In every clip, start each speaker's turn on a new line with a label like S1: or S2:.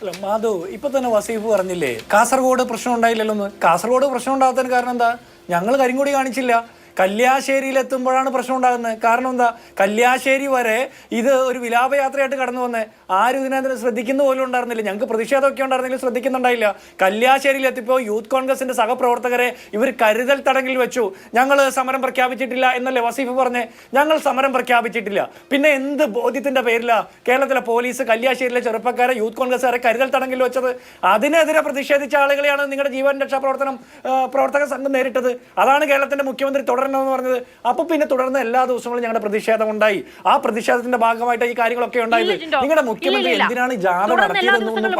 S1: അല്ല മാധു ഇപ്പൊ തന്നെ വസീഫ് പറഞ്ഞില്ലേ കാസർഗോഡ് പ്രശ്നം ഉണ്ടായില്ലല്ലോ കാസർഗോഡ് പ്രശ്നം ഉണ്ടാകാത്തതിന് കാരണം എന്താ? ഞങ്ങൾ കരിങ്കൊടി കാണിച്ചില്ല. കല്യാശ്ശേരിയിൽ എത്തുമ്പോഴാണ് പ്രശ്നം ഉണ്ടാകുന്നത് കാരണം എന്താ? കല്യാശ്ശേരി വരെ ഇത് ഒരു വിലാപയാത്രയായിട്ട് കടന്നു വന്നേ. ആരും ഇതിനകത്ത് ശ്രദ്ധിക്കുന്ന പോലും ഉണ്ടായിരുന്നില്ല. ഞങ്ങൾക്ക് പ്രതിഷേധമൊക്കെ ഉണ്ടായിരുന്നെങ്കിലും ശ്രദ്ധിക്കുന്നുണ്ടായില്ല. കല്യാശ്ശേരിയിൽ എത്തിയപ്പോൾ യൂത്ത് കോൺഗ്രസിന്റെ സഹപ്രവർത്തകരെ ഇവർ കരുതൽ തടങ്കിൽ വെച്ചു. ഞങ്ങൾ സമരം പ്രഖ്യാപിച്ചിട്ടില്ല എന്നല്ലേ വസീഫ് പറഞ്ഞേ? ഞങ്ങൾ സമരം പ്രഖ്യാപിച്ചിട്ടില്ല. പിന്നെ എന്ത് ബോധ്യത്തിന്റെ പേരിലാണ് കേരളത്തിലെ പോലീസ് കല്യാശ്ശേരിയിലെ ചെറുപ്പക്കാരെ യൂത്ത് കോൺഗ്രസ്സുകാരെ കരുതൽ തടങ്കിൽ വെച്ചത്? അതിനെതിരെ പ്രതിഷേധിച്ച ആളുകളെയാണ് നിങ്ങളുടെ ജീവൻ രക്ഷാ പ്രവർത്തനം പ്രവർത്തക സംഘം നേരിട്ടത്. അതാണ് കേരളത്തിന്റെ മുഖ്യമന്ത്രി തുടരണമെന്ന് പറഞ്ഞത്. അപ്പൊ പിന്നെ തുടർന്ന് എല്ലാ ദിവസങ്ങളും ഞങ്ങളുടെ പ്രതിഷേധം ഉണ്ടായി ആ പ്രതിഷേധത്തിന്റെ ഭാഗമായിട്ട് ഈ കാര്യങ്ങളൊക്കെ ഉണ്ടായത്. നിങ്ങളുടെ മുഖ്യമന്ത്രി എന്തിനാണ് ജാഥ നടത്തിയതെന്നൊന്നും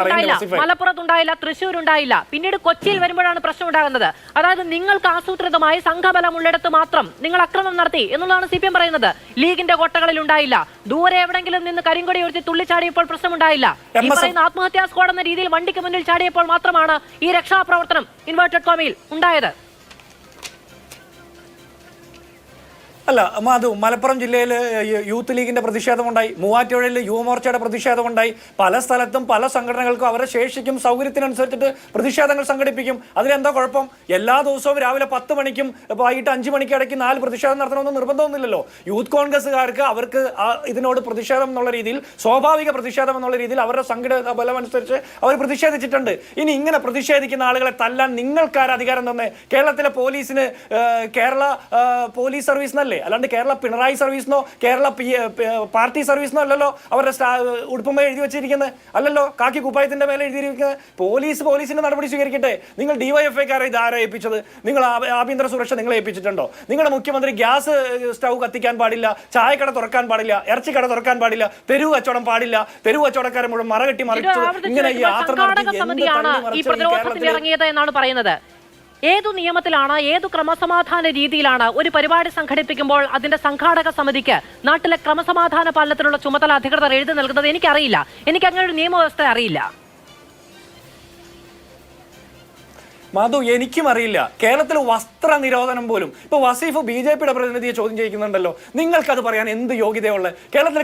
S2: മലപ്പുറത്ത് ഉണ്ടായില്ല. തൃശ്ശൂർ ഉണ്ടായില്ല പിന്നീട് കൊച്ചിയിൽ വരുമ്പോഴാണ് പ്രശ്നം ഉണ്ടാകുന്നത്. അതായത് നിങ്ങൾക്ക് ആസൂത്രിതമായി സംഘബലം ഉള്ളിടത്ത് മാത്രം നിങ്ങൾ അക്രമം നടത്തി എന്നുള്ളതാണ് സി പി എം പറയുന്നത്. ലീഗിന്റെ കോട്ടകളിൽ ഉണ്ടായില്ല. ദൂരെ എവിടെങ്കിലും നിന്ന് കരിങ്കൊടി ഉയർത്തി തുള്ളിച്ചാടിയപ്പോൾ പ്രശ്നമുണ്ടായില്ല ഈ പറയുന്ന ആത്മഹത്യാ സ്ക്വാഡ് എന്ന രീതിയിൽ വണ്ടിക്ക് മുന്നിൽ ചാടിയപ്പോൾ മാത്രമാണ് ഈ രക്ഷാപ്രവർത്തനം ഇൻവേർട്ടഡ് കോമയിൽ ഉണ്ടായത്.
S1: അല്ല മാധു മലപ്പുറം ജില്ലയിൽ യൂത്ത് ലീഗിന്റെ പ്രതിഷേധമുണ്ടായി. മൂവാറ്റുപുഴയിൽ യുവമോർച്ചയുടെ പ്രതിഷേധമുണ്ടായി. പല സ്ഥലത്തും പല സംഘടനകൾക്കും അവരുടെ ശേഷിക്കും. സൗകര്യത്തിനനുസരിച്ചിട്ട് പ്രതിഷേധങ്ങൾ സംഘടിപ്പിക്കും. അതിലെന്താ കുഴപ്പം? എല്ലാ ദിവസവും രാവിലെ പത്ത് മണിക്കും വൈകിട്ട് അഞ്ച് മണിക്ക് ഇടയ്ക്ക് നാല് പ്രതിഷേധം നടത്തണമെന്ന് നിർബന്ധമൊന്നുമില്ലല്ലോ. യൂത്ത് കോൺഗ്രസ്സുകാർക്ക് അവർക്ക് ഇതിനോട് പ്രതിഷേധം എന്നുള്ള രീതിയിൽ സ്വാഭാവിക പ്രതിഷേധം എന്നുള്ള രീതിയിൽ അവരുടെ സംഘടന ബലം അനുസരിച്ച് അവർ പ്രതിഷേധിച്ചിട്ടുണ്ട്. ഇനി ഇങ്ങനെ പ്രതിഷേധിക്കുന്ന ആളുകളെ തല്ലാൻ നിങ്ങൾക്കാർ അധികാരം തന്നെ കേരളത്തിലെ പോലീസിന് കേരള പോലീസ് സർവീസ് എന്നല്ലേ അല്ലാണ്ട് കേരള പിണറായി സർവീസിനോ കേരള പാർട്ടി സർവീസിനോ അല്ലല്ലോ അവരുടെ സ്റ്റാ ഉടുപ്പുമേ എഴുതി വെച്ചിരിക്കുന്നത്. അല്ലല്ലോ കാക്കി കുപ്പായത്തിന്റെ മേലെ എഴുതിയിരിക്കുന്നത്. പോലീസ് പോലീസിന്റെ നടപടി സ്വീകരിക്കട്ടെ. നിങ്ങൾ ഡിവൈഎഫ്ഐക്കാരെ ഇത് ആരാ ഏൽപ്പിച്ചത്? നിങ്ങൾ ആഭ്യന്തര സുരക്ഷ നിങ്ങളെ ഏൽപ്പിച്ചിട്ടുണ്ടോ? നിങ്ങളുടെ മുഖ്യമന്ത്രി ഗ്യാസ് സ്റ്റൗ കത്തിക്കാൻ പാടില്ല ചായക്കട തുറക്കാൻ പാടില്ല ഇറച്ചിക്കട തുറക്കാൻ പാടില്ല തെരുവ് കച്ചവടം പാടില്ല തെരുവ് കച്ചവടക്കാരെ മുഴുവൻ മറകെട്ടി
S2: കെട്ടി
S1: മറിച്ചു ഇങ്ങനെ ഈ യാത്ര നടത്തി
S2: ഇറങ്ങിയത് എന്നാണ് പറയുന്നത്. ഏതു നിയമത്തിലാണ് ഏതു ക്രമസമാധാന രീതിയിലാണ് ഒരു പരിപാടി സംഘടിപ്പിക്കുമ്പോൾ അതിന്റെ സംഘാടക സമിതിക്ക് നാട്ടിലെ ക്രമസമാധാന പാലനത്തിനുള്ള ചുമതല അധികൃതർ എഴുതി നൽകുന്നത് എനിക്കറിയില്ല. എനിക്ക് അങ്ങനെ ഒരു നിയമവ്യവസ്ഥ അറിയില്ല.
S1: മാധു എനിക്കും അറിയില്ല. കേരളത്തിൽ വസ്ത്ര നിരോധനം പോലും. ഇപ്പൊ വസീഫ് ബി ജെ പിയുടെ പ്രതിനിധിയെ ചോദ്യം ചെയ്യുന്നുണ്ടല്ലോ നിങ്ങൾക്കത് പറയാൻ എന്ത് യോഗ്യതയുള്ള കേരളത്തിൽ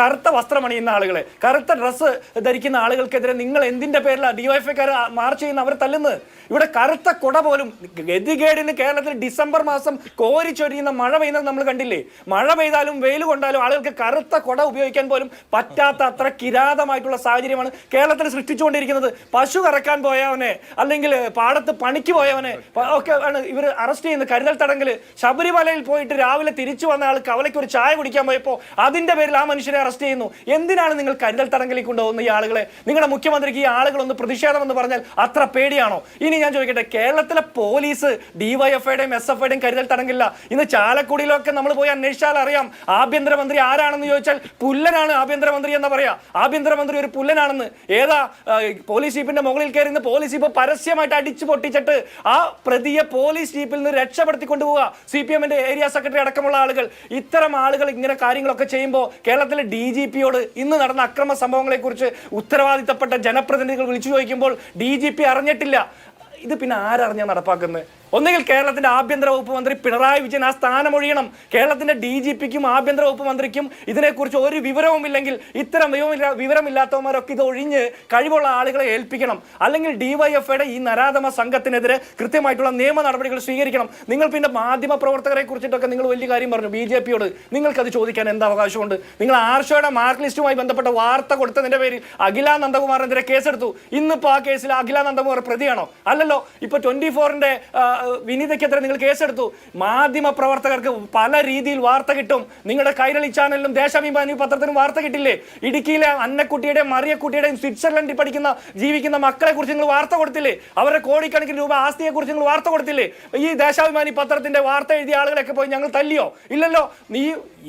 S1: കറുത്ത- വസ്ത്രം അണിയുന്ന ആളുകളെ കറുത്ത ഡ്രസ്സ് ധരിക്കുന്ന ആളുകൾക്കെതിരെ നിങ്ങൾ എന്തിന്റെ പേരിലാണ് ഡിവൈഎഫ്ഐക്കാർ മാർച്ച് ചെയ്യുന്ന അവരെ തല്ലുന്നത്? ഇവിടെ കറുത്ത കുട പോലും ഗതികേടിന് കേരളത്തിൽ ഡിസംബർ മാസം കോരിച്ചൊരിയുന്ന മഴ പെയ്യുന്നത് നമ്മൾ കണ്ടില്ലേ? മഴ പെയ്താലും വെയിൽ കൊണ്ടാലും ആളുകൾക്ക് കറുത്ത കുട ഉപയോഗിക്കാൻ പോലും പറ്റാത്ത അത്ര കിരാതമായിട്ടുള്ള സാഹചര്യമാണ് കേരളത്തിൽ സൃഷ്ടിച്ചുകൊണ്ടിരിക്കുന്നത്. പശു കറക്കാൻ പോയവനെ അല്ലെങ്കിൽ പാടത്ത് പണിക്ക് പോയവനെ. ഒക്കെ ആണ് ഇവർ അറസ്റ്റ് ചെയ്യുന്നത്. കരുതൽ തടങ്കൽ ശബരിമലയിൽ പോയിട്ട് രാവിലെ തിരിച്ചു വന്ന ആൾ കവലയ്ക്ക് ഒരു ചായ കുടിക്കാൻ പോയപ്പോൾ അതിന്റെ പേരിൽ ആ മനുഷ്യനെ അറസ്റ്റ് ചെയ്യുന്നു. എന്തിനാണ് നിങ്ങൾ കരുതൽ തടങ്കലിൽ കൊണ്ടുപോകുന്ന ഈ ആളുകളെ? നിങ്ങളുടെ മുഖ്യമന്ത്രിക്ക് ഈ ആളുകളൊന്ന് പ്രതിഷേധമെന്ന് പറഞ്ഞാൽ അത്ര പേടിയാണോ? ഇനി ഞാൻ ചോദിക്കട്ടെ കേരളത്തിലെ പോലീസ് ഡിവൈഎഫ്ഐയുടെയും എസ് എഫ് ഐയുടെയും കരുതൽ തടങ്കില്ല. ഇന്ന് ചാലക്കുടിയിലൊക്കെ നമ്മൾ പോയി അന്വേഷിച്ചാൽ അറിയാം ആഭ്യന്തരമന്ത്രി ആരാണെന്ന് ചോദിച്ചാൽ പുല്ലനാണ് ആഭ്യന്തരമന്ത്രി എന്ന് പറയാ. ആഭ്യന്തരമന്ത്രി ഒരു പുല്ലനാണെന്ന്. ഏതാ പോലീസ് ജീപ്പിന്റെ മുകളിൽ കയറി പോലീസ് ജീപ്പ് പരസ്യമായിട്ട് അടിച്ചു പൊട്ടിച്ചിട്ട് ആ പ്രതിയെ പോലീസ് ജീപ്പിൽ നിന്ന് രക്ഷപ്പെടുത്തി കൊണ്ടുപോവുക സി പി എമ്മിന്റെ ഏരിയ സെക്രട്ടറി അടക്കമുള്ള ആളുകൾ. ഇത്തരം ആളുകൾ ഇങ്ങനെ കാര്യങ്ങളൊക്കെ ചെയ്യുമ്പോൾ കേരളത്തിലെ ഡി ജി പിയോട് ഇന്ന് നടന്ന അക്രമ സംഭവങ്ങളെ കുറിച്ച് ഉത്തരവാദിത്തപ്പെട്ട ജനപ്രതിനിധികൾ വിളിച്ചു ചോദിക്കുമ്പോൾ ഡി ജി പി അറിഞ്ഞിട്ടില്ല. ഇത് പിന്നെ ആരറിഞ്ഞാ നടപ്പാക്കുന്നത്? ഒന്നുകിൽ കേരളത്തിന്റെ ആഭ്യന്തര വകുപ്പ് മന്ത്രി പിണറായി വിജയൻ ആ സ്ഥാനമൊഴിയണം കേരളത്തിന്റെ ഡി ജി പിക്കും ആഭ്യന്തര വകുപ്പ് മന്ത്രിക്കും ഇതിനെക്കുറിച്ച് ഒരു വിവരവും ഇല്ലെങ്കിൽ ഇത്തരം വിവരമില്ല വിവരമില്ലാത്തവന്മാരൊക്കെ ഇത് ഒഴിഞ്ഞ് കഴിവുള്ള ആളുകളെ ഏൽപ്പിക്കണം. അല്ലെങ്കിൽ ഡിവൈഎഫ്ഐയുടെ ഈ നരാധമ സംഘത്തിനെതിരെ കൃത്യമായിട്ടുള്ള നിയമ നടപടികൾ സ്വീകരിക്കണം. നിങ്ങൾ പിന്നെ മാധ്യമ പ്രവർത്തകരെ കുറിച്ചിട്ടൊക്കെ നിങ്ങൾ വലിയ കാര്യം പറഞ്ഞു. ബി ജെ പിയോട് നിങ്ങൾക്കത് ചോദിക്കാൻ എന്ത് അവകാശമുണ്ട്? നിങ്ങൾ ആർഷയുടെ മാർക്ക് ലിസ്റ്റുമായി ബന്ധപ്പെട്ട വാർത്ത കൊടുത്തതിന്റെ പേരിൽ അഖില നന്ദകുമാറിനെതിരെ കേസെടുത്തു. ഇന്നിപ്പോ ആ കേസിൽ അഖില നന്ദകുമാർ പ്രതിയാണോ? അല്ലല്ലോ ഇപ്പൊ ട്വന്റി ഫോറിന്റെ വിനീതയ്ക്കെതിരെ നിങ്ങൾ കേസെടുത്തു. മാധ്യമ പ്രവർത്തകർക്ക് പല രീതിയിൽ വാർത്ത കിട്ടും. നിങ്ങളുടെ കൈരളി ചാനലിലും ദേശാഭിമാനി പത്രത്തിനും വാർത്ത കിട്ടില്ലേ? ഇടുക്കിയിലെ അന്നക്കുട്ടിയുടെയും മറിയക്കുട്ടിയുടെയും സ്വിറ്റ്സർലൻഡിൽ പഠിക്കുന്ന ജീവിക്കുന്ന മക്കളെ കുറിച്ച് നിങ്ങൾ വാർത്ത കൊടുത്തില്ലേ? അവരുടെ കോടിക്കണക്കിന് രൂപ ആസ്തിയെ കുറിച്ച് നിങ്ങൾ വാർത്ത കൊടുത്തില്ലേ? ഈ ദേശാഭിമാനി പത്രത്തിന്റെ വാർത്ത എഴുതിയ ആളുകളൊക്കെ പോയി ഞങ്ങൾ തല്ലിയോ? ഇല്ലല്ലോ. നീ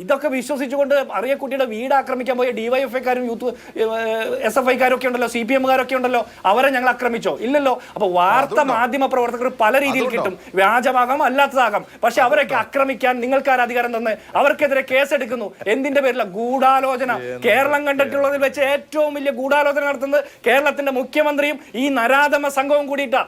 S1: ഇതൊക്കെ വിശ്വസിച്ചുകൊണ്ട് അറിയക്കുട്ടിയുടെ വീട് ആക്രമിക്കാൻ പോയ ഡിവൈഎഫ്ഐക്കാരും യൂത്ത് എസ് എഫ് ഐക്കാരൊക്കെ ഉണ്ടല്ലോ സി പി എമ്മുകാരൊക്കെ ഉണ്ടല്ലോ. അവരെ ഞങ്ങൾ ആക്രമിച്ചോ? ഇല്ലല്ലോ. അപ്പൊ വാർത്ത മാധ്യമ പ്രവർത്തകർ പല രീതിയിൽ കിട്ടും. വ്യാജമാകാം അല്ലാത്തതാകാം. പക്ഷെ അവരൊക്കെ ആക്രമിക്കാൻ നിങ്ങൾക്കാർ അധികാരം തന്നെ അവർക്കെതിരെ കേസെടുക്കുന്നു. എന്തിന്റെ പേരില? ഗൂഢാലോചന. കേരളം കണ്ടിട്ടുള്ളതിൽ വെച്ച് ഏറ്റവും വലിയ ഗൂഢാലോചന നടത്തുന്നത് കേരളത്തിന്റെ മുഖ്യമന്ത്രിയും ഈ നരാധമ സംഘവും കൂടിയിട്ടാ.